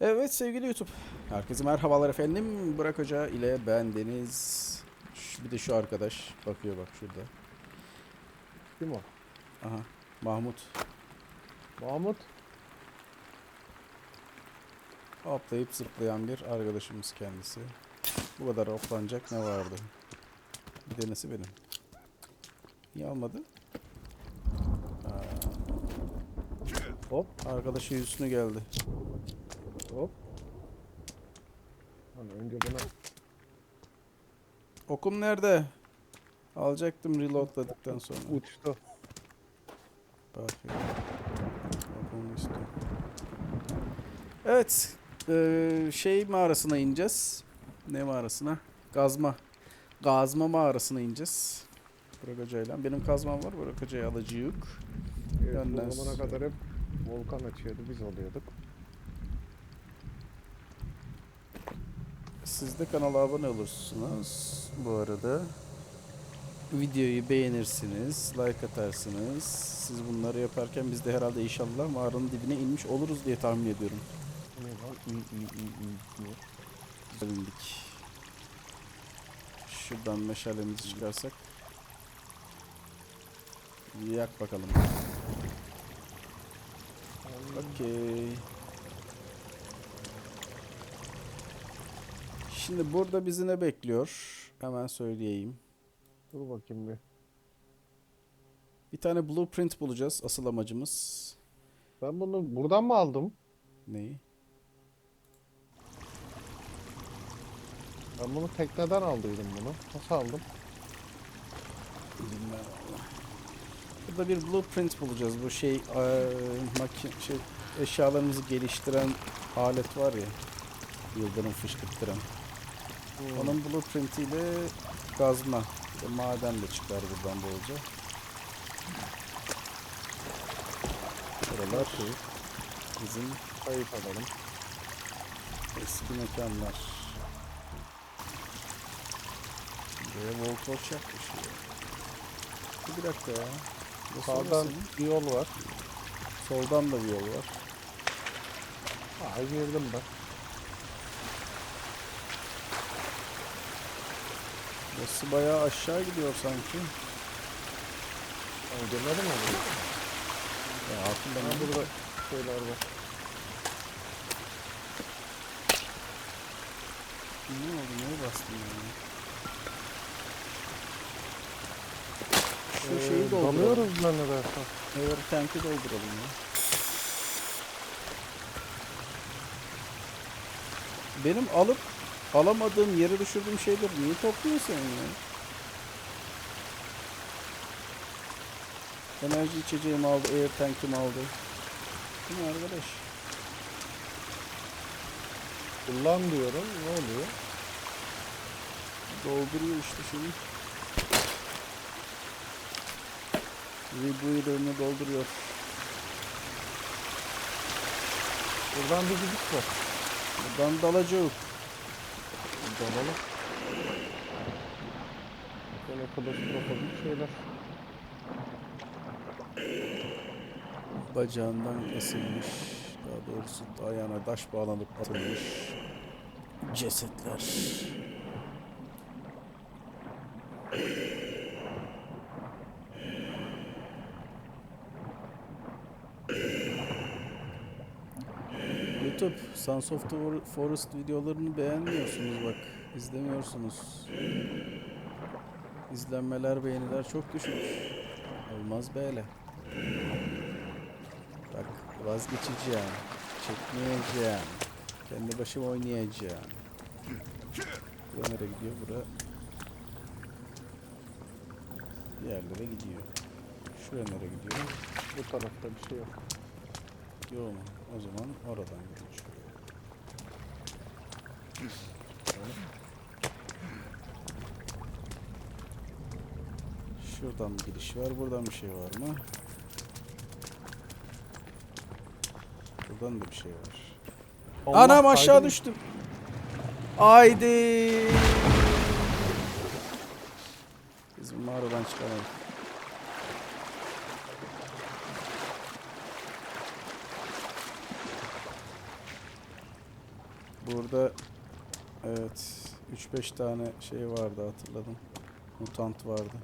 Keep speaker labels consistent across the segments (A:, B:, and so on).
A: Evet sevgili YouTube. Herkese merhabalar efendim. Burak Hoca ile ben Deniz. Şu- Bir de şu arkadaş bakıyor bak şurada.
B: Kim o?
A: Aha Mahmut.
B: Mahmut.
A: Hoplayıp zıplayan bir arkadaşımız kendisi. Bu kadar hoplanacak ne vardı? Bir denesi benim. Niye almadı?
B: Hop
A: arkadaşı üstüne geldi.
B: Hop. Hani önce buna
A: Okum nerede? Alacaktım reloadladıktan sonra.
B: uçtu.
A: Üstü. Evet. eee, şey mağarasına ineceğiz. Ne mağarasına? Gazma. Gazma mağarasına ineceğiz. Burak Hoca'yla. Benim kazmam var. Burak Hoca'ya alacıyık.
B: Evet,
A: Ondan
B: bu zamana
A: sonra-
B: kadar hep volkan açıyordu biz oluyorduk.
A: Siz de kanala abone olursunuz. Bu arada videoyu beğenirsiniz, like atarsınız. Siz bunları yaparken biz de herhalde inşallah mağaranın dibine inmiş oluruz diye tahmin ediyorum.
B: Ne lan? İyi iyi iyi iyi. iyi.
A: Güzel indik. Şuradan meşalemizi çıkarsak. Yak bakalım. Okey. Şimdi burada bizi ne bekliyor? Hemen söyleyeyim.
B: Dur bakayım bir.
A: Bir tane blueprint bulacağız. Asıl amacımız.
B: Ben bunu buradan mı aldım?
A: Neyi?
B: Ben bunu tekneden aldıydım bunu. Nasıl aldım?
A: Bilmem valla. Burada bir blueprint bulacağız. Bu şey eee makin şey eşyalarımızı geliştiren alet var ya. Yıldırım fışkırttıran.
B: Hmm.
A: Onun blueprintiyle gazma. İşte maden de çıkar buradan bolca. Buralar bizim
B: Kayıt alalım.
A: eski mekanlar. Buraya Volkoç yapmış ya. Bir dakika ya. Bu
B: Sağdan bir yol var.
A: Soldan da bir yol var.
B: Ha girdim ben.
A: Burası bayağı aşağı gidiyor sanki.
B: Ben girmedim mi buraya?
A: Ya
B: Ha,
A: ne
B: burada şeyler var.
A: Ne oldu? Neye bastın ya? Şu
B: Ee,
A: şeyi dolduralım.
B: Dalıyoruz zannedersem.
A: Eğer tankı dolduralım ya. Benim alıp alamadığım yere düşürdüğüm şeyleri niye topluyorsun ya? Enerji içeceğim aldı, air tank'im aldı. Bu ne arkadaş?
B: Kullan diyorum. Ne oluyor?
A: Dolduruyor işte şeyi. Rebreather'ını dolduruyor.
B: Buradan bir gidiş var.
A: Buradan dalacak.
B: Dalalım. Böyle klostrofobik şeyler.
A: Bacağından kesilmiş. Daha doğrusu ayağına taş bağlanıp atılmış. Cesetler. YouTube, Sons of the For- Forest videolarını beğenmiyorsunuz bak. izlemiyorsunuz. İzlenmeler, beğeniler çok düşmüş. Olmaz böyle. Bak vazgeçeceğim. Çekmeyeceğim. Kendi başıma oynayacağım. Bura nereye gidiyor? Bura bir yerlere gidiyor. Şuraya nereye gidiyor?
B: Bu tarafta bir şey yok.
A: Yok mu? O zaman oradan gidiyor şuraya. Şuradan bir giriş var. Buradan bir şey var mı? Buradan da bir şey var.
B: Allah
A: Anam aşağı
B: kaydım.
A: düştüm. Haydi. Biz mağaradan çıkamadık. Burada evet 3-5 tane şey vardı hatırladım. Mutant vardı.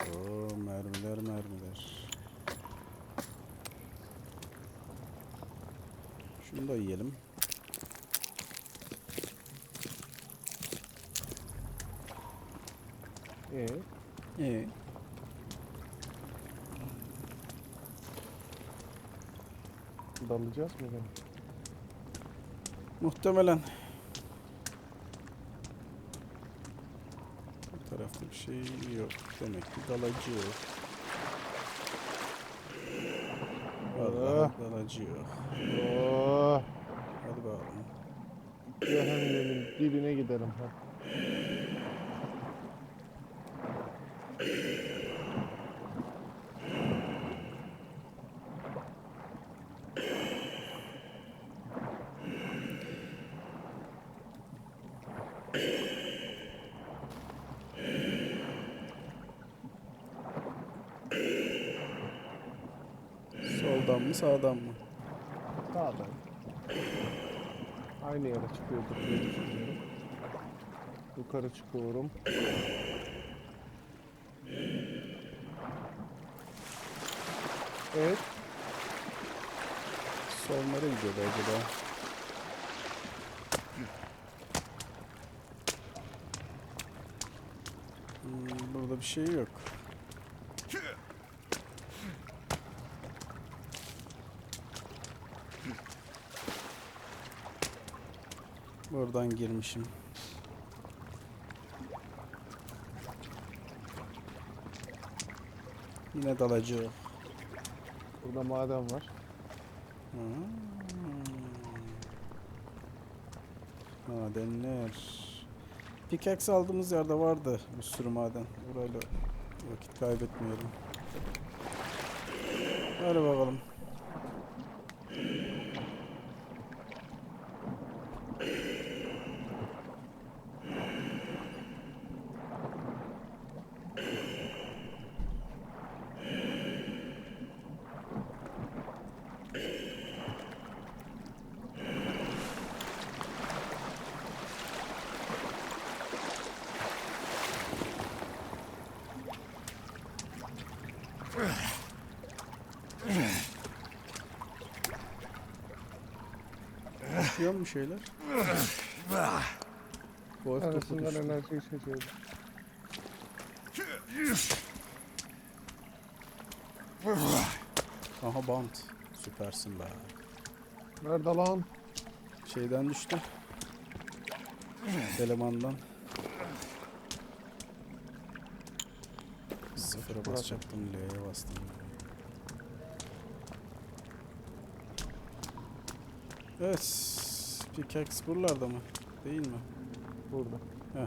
A: Oo mermiler mermiler. Şunu da yiyelim.
B: Ee,
A: İyi.
B: dalacağız mı ben?
A: Muhtemelen. Bu tarafta bir şey yok. Demek ki dalacı yok. Vallahi dalacı yok.
B: Oh,
A: Hadi bakalım.
B: cehennemin dibine gidelim. Ha.
A: Soldan mı sağdan mı?
B: Sağdan. Aynı yere çıkıyorduk diye düşünüyorum. Yukarı çıkıyorum. Evet.
A: Sol nereye gidiyordu acaba? Hmm, burada bir şey yok. Buradan girmişim. Yine dalacı.
B: Burada maden var.
A: Hmm. Madenler. Pickaxe aldığımız yerde vardı bir sürü maden. Burayla vakit kaybetmeyelim. Hadi bakalım. Yaşıyor mu şeyler? Boğaz topu
B: Arasından
A: düştü.
B: enerji içeceğim.
A: Aha bant. Süpersin be.
B: Nerede lan?
A: Şeyden düştü. Elemandan. Sıfıra basacaktım L'ye bastım. Evet. Pickaxe buralarda mı? Değil mi?
B: Burada.
A: Heh.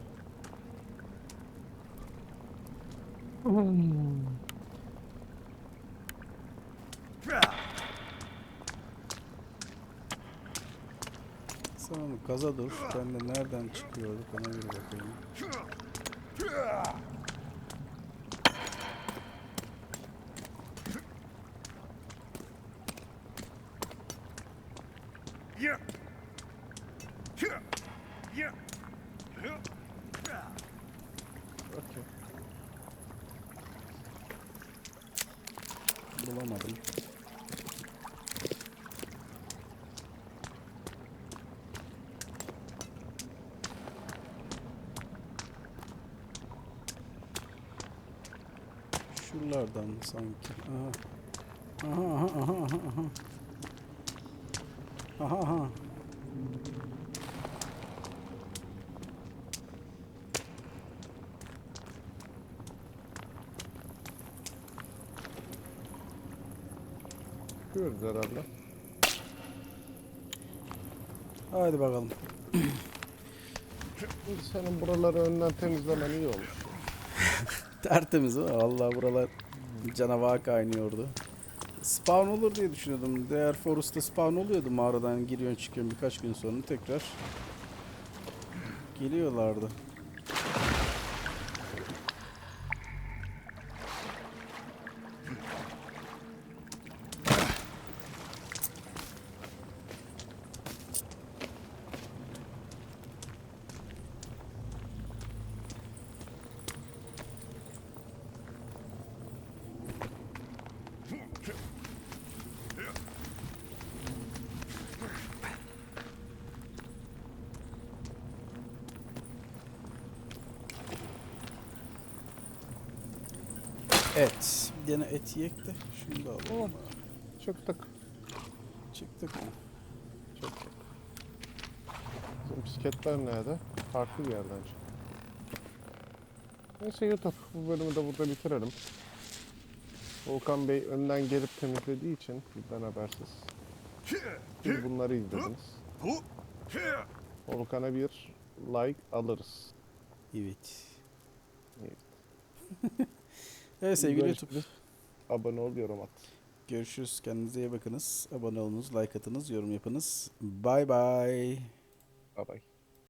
A: Tamam gaza dur. Ben de nereden çıkıyorduk ona göre bakayım.
B: Okey.
A: Bulamadım. Şuralardan sanki. Aha. Aha aha aha aha aha. Aha aha.
B: Çıkıyoruz herhalde.
A: Hadi bakalım.
B: Senin buraları önden temizlemen iyi olur.
A: Tertemiz o. Allah buralar canavar kaynıyordu. Spawn olur diye düşünüyordum. Değer Forest'ta spawn oluyordu mağaradan giriyorsun çıkıyorsun birkaç gün sonra tekrar geliyorlardı. Et. Bir tane et yiyek de. Şunu da alalım.
B: Tamam. Çıktık.
A: Çıktık mı?
B: Çıktık. Bizim bisikletler nerede? Farklı bir yerden çıktı. Neyse YouTube bu bölümü de burada bitirelim. Volkan Bey önden gelip temizlediği için bizden habersiz. Siz bunları izlediniz. Volkan'a bir like alırız.
A: Evet.
B: Evet.
A: Evet sevgili YouTube.
B: Abone ol, yorum at.
A: Görüşürüz. Kendinize iyi bakınız. Abone olunuz, like atınız, yorum yapınız. Bye bye.
B: Bye bye.